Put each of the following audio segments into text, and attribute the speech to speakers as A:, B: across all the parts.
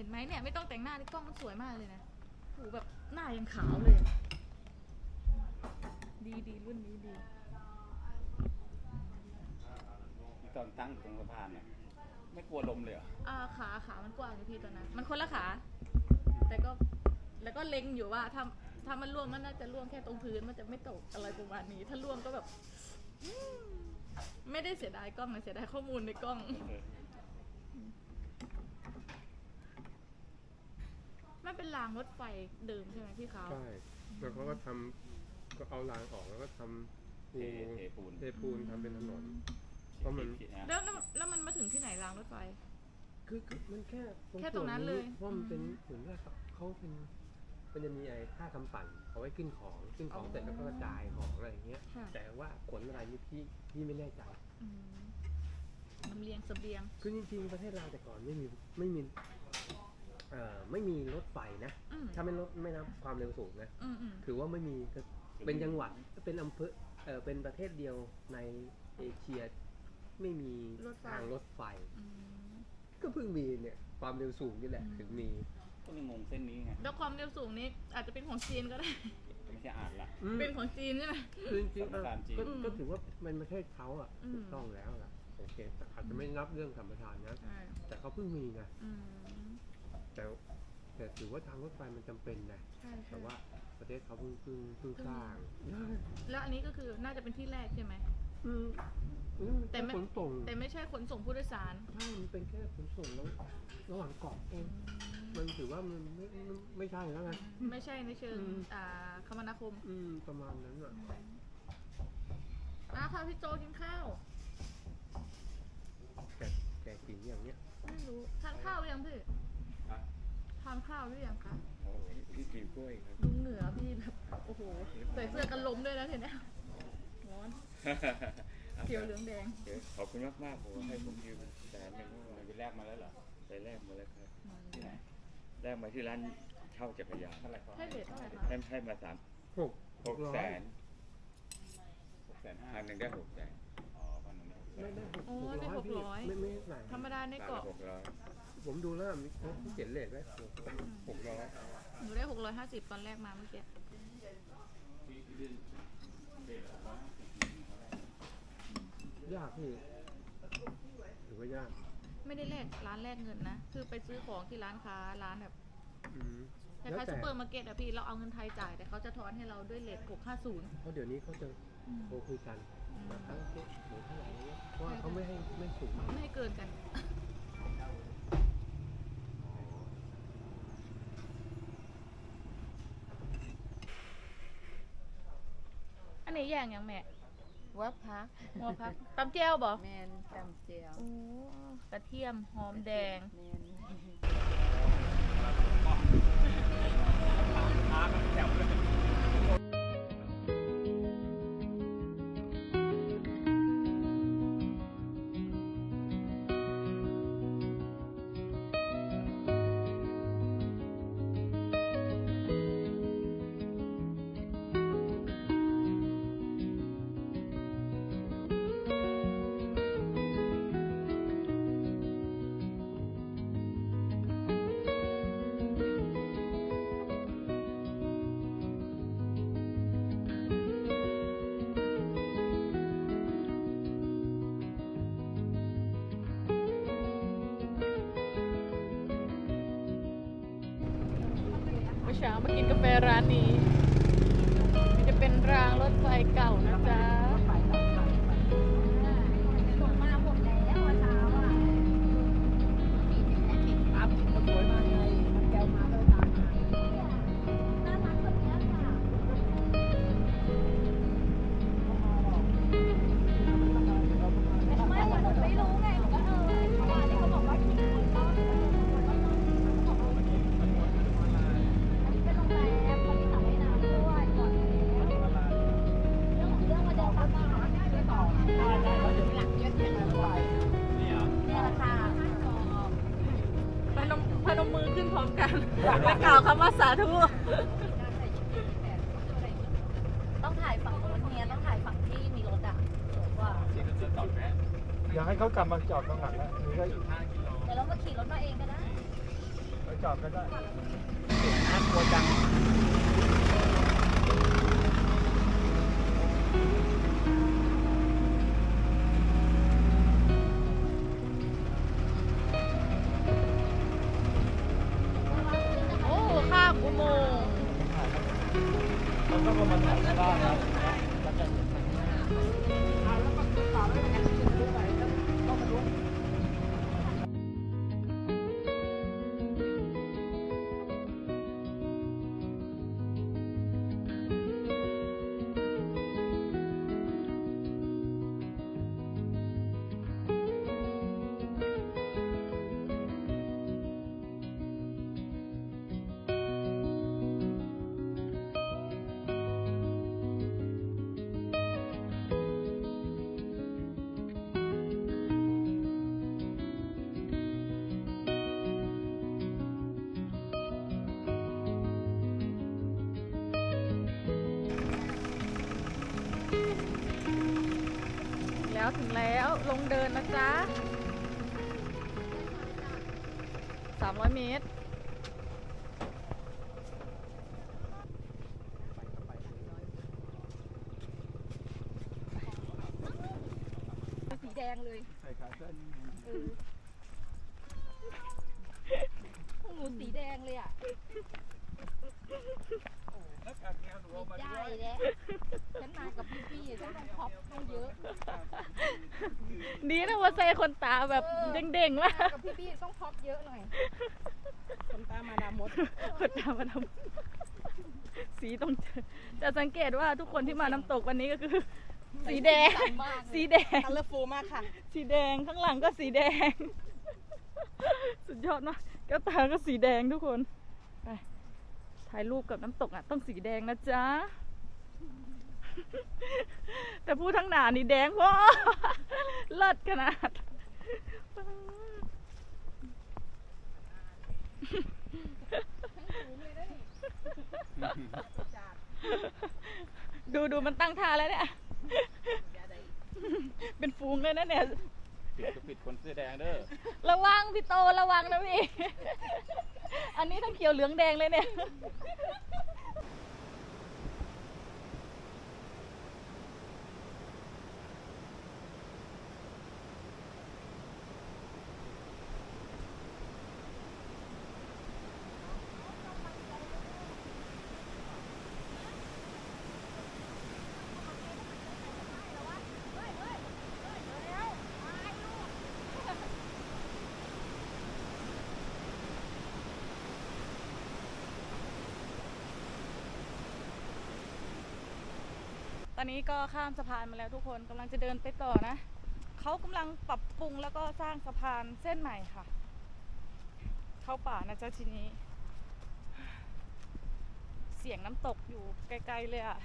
A: ห็นไหมเนี่ยไม่ต้องแต่งหน้าที่กล้องมันสวยมากเลยนะโหแบบหน้ายังขาวเลย ดีดีรุ่นนี้ดี
B: ตอนตั้งอยู่ตรงสะพานเนี่ย ไม่กลัวลมเลยเหรอ
A: อ่าขาขามันกว้างอยู่พี่ตอนนั้น มันคนละขา แต่ก็แล้วก็เล็งอยู่ว่าถ้าถ้ามันล่วงก็น่าจะล่วงแค่ตรงพื้นมันจะไม่ตกอะไรประมาณนี้ ถ้าล่วงก็แบบอืมไม่ได้เสียดายกล้องนะเสียดายข้อมูลในกล้อง
B: เออ
A: มันเป็นรางรถไฟเดิมใช่ไหมพี่เขา
C: ใช่แล้วเขาก็ทำก็เอารางออกแล้วก็ทำ
B: เทเทปูน
C: เทปูนทำเป็นถนน เพราะมัน
B: ผิดๆนะ
A: แล้วแล้วแล้วมันมาถึงที่ไหนรางรถไฟ
C: คือคือมันแค่
A: แค่ตรงนั้นเลย
C: เพราะมันเป็นเหมือนว่าเขาเป็นมันจะมีไอ้ท่าทำปั่นเอาไว้ขึ้นของขึ้นของเสร็จแล้วก็กระจายของอะไรอย่างเงี้ย
A: ค่ะ
C: แต่ว่าขนอะไรนี่พี่พี่ไม่แน่ใจ
A: อืมลำเลียงเสบียง
C: คือจริงๆประเทศเราแต่ก่อนไม่มีไม่มี เอ่อไม่มีรถไฟนะ
A: อืม
C: ถ้าไม่รถไม่นับความเร็วสูงนะ
A: อืมอืม
C: ถือว่าไม่มีก็เป็นจังหวัดเป็นอำเภอเออเป็นประเทศเดียวในเอเชีย ไม่มีทางรถไฟ
A: อืม
C: ก็เพิ่งมีเนี่ยความเร็วสูงนี่แหละ
A: อืม
C: ถึงมี
B: ก็มีงงเส้นนี้ไง
A: แล้วความเร็วสูงนี้อาจจะเป็นของจีนก็ได้
B: ไม่ใช่อ่านละ
C: อืม
A: เป็นของจีนใช่ไหม
C: คือจริงๆ
B: สถานการณ์จริง
C: ก็
A: อืม
C: ก็ถือว่าเป็นประเทศเขาอะ
A: อืม
C: ถูกต้องแล้วล่ะโอเคแต่อาจจะไม่นับเรื่องสัมปทานนะ
A: ใช่
C: แต่เขาเพิ่งมีนะ
A: อืม
C: แต่แต่ถือว่าทางรถไฟมันจำเป็นนะ
A: ใช่ใช่
C: แต่ว่าประเทศเขาเพิ่งเพิ่งเพิ่งสร้าง
A: แล้วอันนี้ก็คือน่าจะเป็นที่แรกใช่ไหม
C: อืมอืม
A: แต่ไม่
C: ขนส่ง
A: แต่ไม่ใช่ขนส่งผู้โดยสาร
C: ใช่มันเป็นแค่ขนส่งแล้วระหว่างเกาะเองมันถือว่ามันไม่ไม่ไม่ใช่แล้วไง
A: ไม่ใช่ในเชิง
C: อืม
A: อ่าคมนาคม
C: อืมประมาณนั้นอะ
A: อะค่ะพี่โจกินข้าว
C: แกแกกินอย่างเนี้ย
A: ไม่รู้ทานข้าวหรือยังพี่
B: อะ
A: ทานข้าวหรือยังคะ
B: โอ้ยพี่กินกล้วยครับ
A: ดูเหนือพี่แบบโอ้โหใส่เสื้อกันลมด้วยนะทีเนี้ยร้อนเขียวเหลืองแดง
D: เดี๋ยวขอบคุณมากมากๆผมให้ผมยืมแสนหนึ่งเมื่อวาน
B: ไปแลกมาแล้วเหรอ
D: ไปแลกมาแล้วครับ
B: ที่ไหน
D: แลกมาที่ร้านเช่าจักรยาน
B: เท่าไหร่ครับ
A: ให้เลทเท่าไหร่คะ
D: ให้ให้มาสาม
C: หก
D: หก
C: ร้อย
D: แสน
B: หกแสนห้า
D: พันหนึ่งได้หกแสน
B: อ๋อพันหนึ่งได้หกแส
C: ไม่
B: น
C: ได้หก
A: โอ้ได้หก
C: พี่
A: ร้อย
C: ไม่ไม่ไหน
A: ธรรมดาใน
D: ร้าน
A: เกาะ
D: ละหกร้อย
C: ผมดูแล้วมีเขาเขียนเลขไว้หกร้อย
A: หนูได้หกร้อยห้าสิบตอนแรกมาเมื่อกี้
C: ยากพี่ถือว่ายาก
A: ไม่ได้แลกร้านแลกเงินนะ คือไปซื้อของที่ร้านค้าร้านแบบ
C: อืม
A: ค
C: แล้ว
A: ล้ายๆ
C: แต่
A: ซูเปอร์มาร์เก็ตอะพี่เราเอาเงินไทยจ่ายแต่เขาจะทอนให้เราด้วยเลทหกห้าศูนย์
C: เพราะเดี๋ยวนี้เขาจะโทรคุยกันมาครั้งเจ็ดหรือเท่าไหร่เนี่ยเพราะว่าเขาไม่ให้ไม่สูง
A: ไม่ให้เกินกัน นนี้อย่างอย่างแม่
E: วัดพัก
A: หัวพักตำเจียวบ่
E: แมนตำเจียว
A: โอ้กระเทียมหอมแดง
E: แมน
A: เมื่อ เช้ามากินกาแฟร้านนี้ มันจะเป็นรางรถไฟเก่านะำ
E: ว่า
A: สาธุ
E: ต้องถ่ายฝั่งโน้นเนี่ยต้องถ่ายฝั่งที่มีรถอะสวยกว่า
B: ที่ก็จะจอดแวะ
F: อยากให้เขากลับมาจอดข้างหลังนะหรือก็
E: เดี๋ยวเรามาขี่รถมาเองก็ได้
F: จ
B: จอดก็ได้น่ากลัวจัง แล้วถึ
A: งแล้วลงเดินนะจ๊ะสามร้อยเมตร
E: สีแดงเลย
B: ใส่ขาสั้น
E: เออพวกหนูสีแดงเลยอะ
B: แล้วการงานหนูเอามา
E: ได้
B: ด้วย
E: แล้วฉันมากับพี่ๆฉันต้องพ็อปต้องเยอะ
A: ดีนะว่าใส่คนตาแบบเด้งๆว่ะ
E: มากับพี่ๆต้องพ็อปเยอะหน่อย
F: คนตามมาดามมด
A: คนตามาทำสีต้องเจอจะสังเกตว่าทุกคนที่มาน้ำตกวันนี้ก็คือ สีแดง
E: มากเลย
A: สีแดง
F: คัลเลอร์ฟูมากค่ะ
A: สีแดงข้างหลังก็สีแดง สุดยอดมากแก้วตาก็สีแดงทุกคนไปถ่ายรูปกับน้ำตกอะต้องสีแดงนะจ๊ะ แต่พูดทั้งหนานี่แดงเพราะ เลิศขนาดดูดูมันตั้งท่าแล้วเนี่ย เป็นฟูงเลยนะเนี่ย
B: ปิดก็ปิดคนเสื้อแดงเด้อ
A: ระวังพี่โตระวังนะพี่ อันนี้ทั้งเขียวเหลืองแดงเลยเนี่ย ต อนนี้ก็ข้ามสะพานมาแล้วทุกคนกำลังจะเดินไปต่อนะ เขากำลังปรับปรุงแล้วก็สร้างสะพานเส้นใหม่ค่ะ เข้าป่านะจ๊ะทีนี้ เสียงน้ำตกอยู่ไกลๆเลยอะ่ะ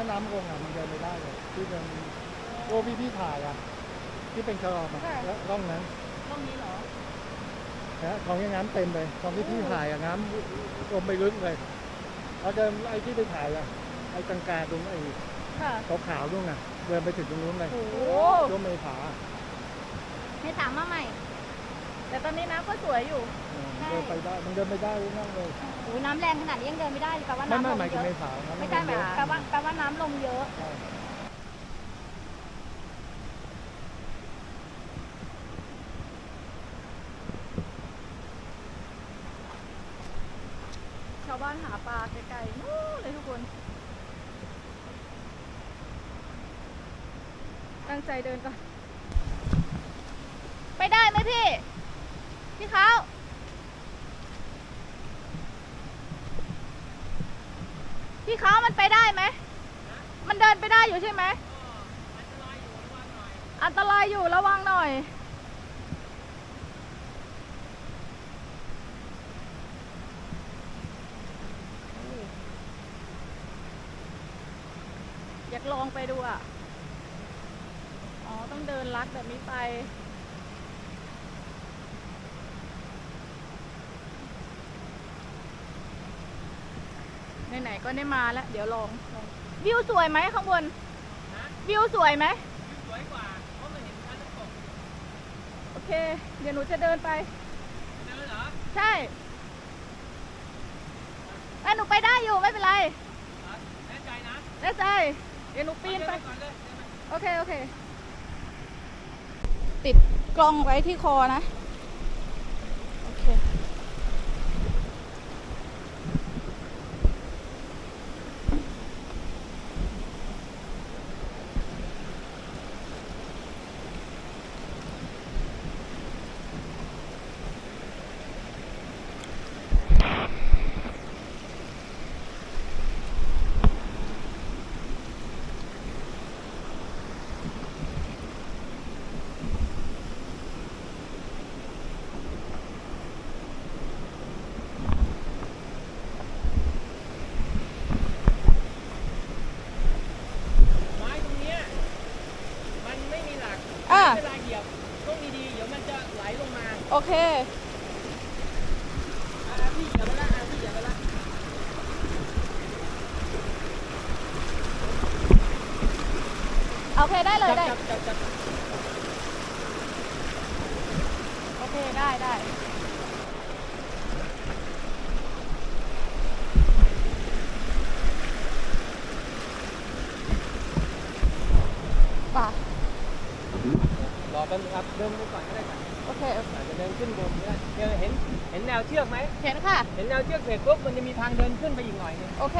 A: า
G: น้ำลงอะมันเดินไม่ได้เลยที่เดินโอ้พี่พี่ถ่ายอะ ที่เป็นคลองอะ
H: ค่ะ
G: แล้วร่องนั้น
H: ตรงนี้เหรอ
G: นะของยังน้ำเต็มเลยของที่พี่ถ่ายอะน้ำลงไปลึกเลยแล้วเดินไอ้ที่ไปถ่ายอะไอ้กลางๆตรงไอ้
H: ค่ะ
G: ขาวๆนู่นน่ะเดินไปถึงตรงนู้นเลย
H: โอ้โห
G: ช่วงเมษา
E: ให้ถามมาใหม่
H: แต่ตอนนี้น้ำก็สวยอยู่
G: เออเดินไปได้มันเดินไม่ได้นั่งเลย
E: โอ้ยน้ำแรงขนาดนี้ยังเดินไม่ได้แปลว่า
G: ไม่
E: น้ำล
G: ไม่
E: ง
G: หมาย
E: เย
G: ถึง
E: อะ
G: เมษานะ
E: ไม่ใช่หมายแปลว่าแปลว่าน้ำลงเยอะ
G: ใช่
H: ชาวบ้านหาปลาไกลๆนู้นเลยทุกคน ตั้งใจเดินก่อน ไปได้ไหมพี่ พี่เขาพี่เขามันไปได้ไหม มันเดินไปได้อยู่ใช่ไหมอันตรายอยู่ระวังหน่อย อยากลองไปดูอะ อ๋อ ต้องเดินลักแบบนี้ไป ไหนๆก็ได้มาแล้ว เดี๋ยวลองลอง วิวสวยไหมข้างบน วิวสวยไหม
I: สวยกว่าเพราะมันเห็นชั้นน้ำตก
H: โอเค เดี๋ยวหนูจะเดินไป
I: เดินเหรอ
H: ใช่เอ้ยหนูไปได้อยู่ไม่เป็นไร
I: แน่ใจนะ
H: แน่ใจเดี๋ยวหนูปีนไป
I: ก่อนเลย
H: โอเค โอเค ติดกล้องไว้ที่คอนะ โอเค
I: ไม้ตรงเนี้ยมันไม่มีหลัก
H: อะ
I: เวลาเหยียบต้องดีๆ เดี๋ยวมันจะไหลล งมา
H: โอเค
I: อะพี่เหยียบไปละอะพี่เหยียบไปละ
H: โอเค ได้เลยได้
I: จับจับจับจับ
H: โอเค ได้ได้ป่ะ
I: รอแป๊บนึงครับ เดินไปก่อนก็ได้ค่ะ
H: โอเค
I: อาจจะเดินขึ้นบนก็ได้เดี๋ยวเห็นเห็นแนวเชือกไหม
H: เห็นค่ะ
I: เห็นแนวเชือกเสร็จปุ๊บมันจะมีทางเดินขึ้นไปอีกหน่อยนึง
H: โอเค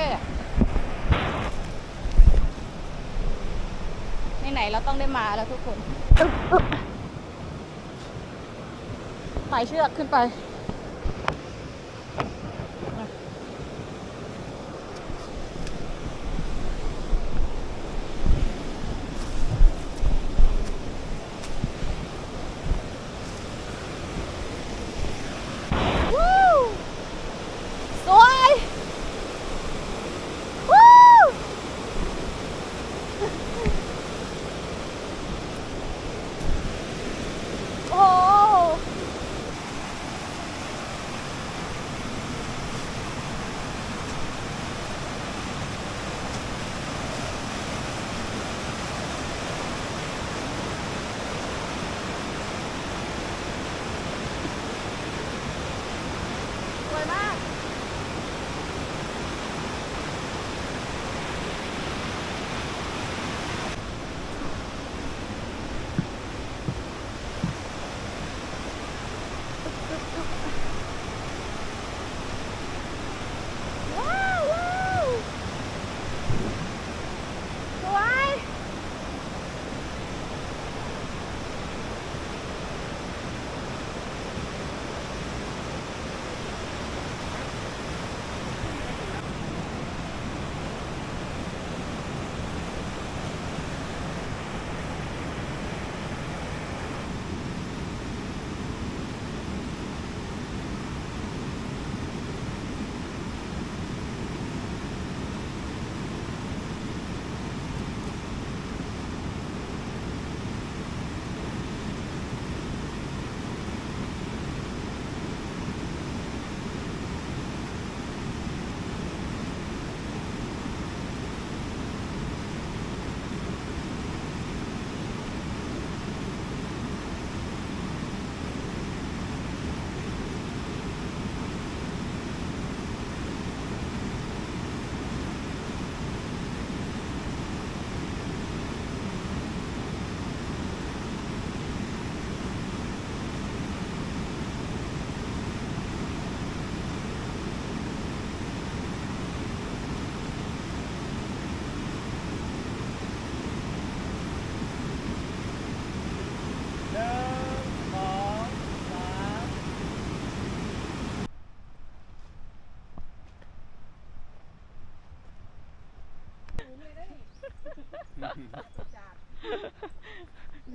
H: ไหนๆเราต้องได้มาแล้วทุกคนอึ๊บอึ๊บไต่เชือกขึ้นไป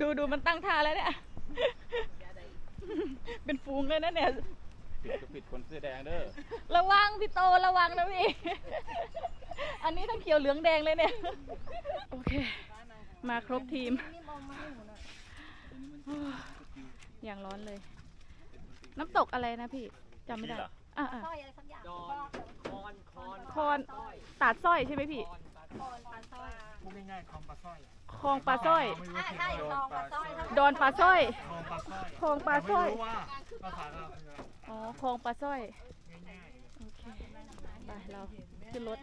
H: ดูดูมันตั้งท่าแล้วเนี่ย เป็นฟูงเลยนะเนี่ย
B: ปิดก็ปิดคนเสื้อแดงเด้อ
H: ระวังพี่โตระวังนะพี่ อันนี้ทั้งเขียวเหลืองแดงเลยเนี่ย โอเค มาครบทีม
E: นี่มองมาให้หนูหน่อย
H: อย่างร้อนเลย น้ำตกอะไรนะพี่จำไม่ได้อ่า
E: สร้อยอะไรสักอย่าง
I: ด
E: ก็
I: อนคอนคอน
H: คอน ตาดสร้อยใช่ไหมพี่
E: คอนปลาสร้อย
G: พูดง่ายๆคลองปลาสร้อย
H: คลองปลาสร้อย
G: ไม่รู้
E: อ่า
G: ผิด
E: ใช่คลองปลาสร้อย
H: ดอนปลาสร้อย
G: คลองปลาสร้อย
H: คลองปลาสร้อย
G: ไม่รู้ว่าภาษาเราคืออะไร
H: อ๋อคลองปลาสร้อย
G: ง่ายๆ
H: โอเค ไปเราขึ้นรถ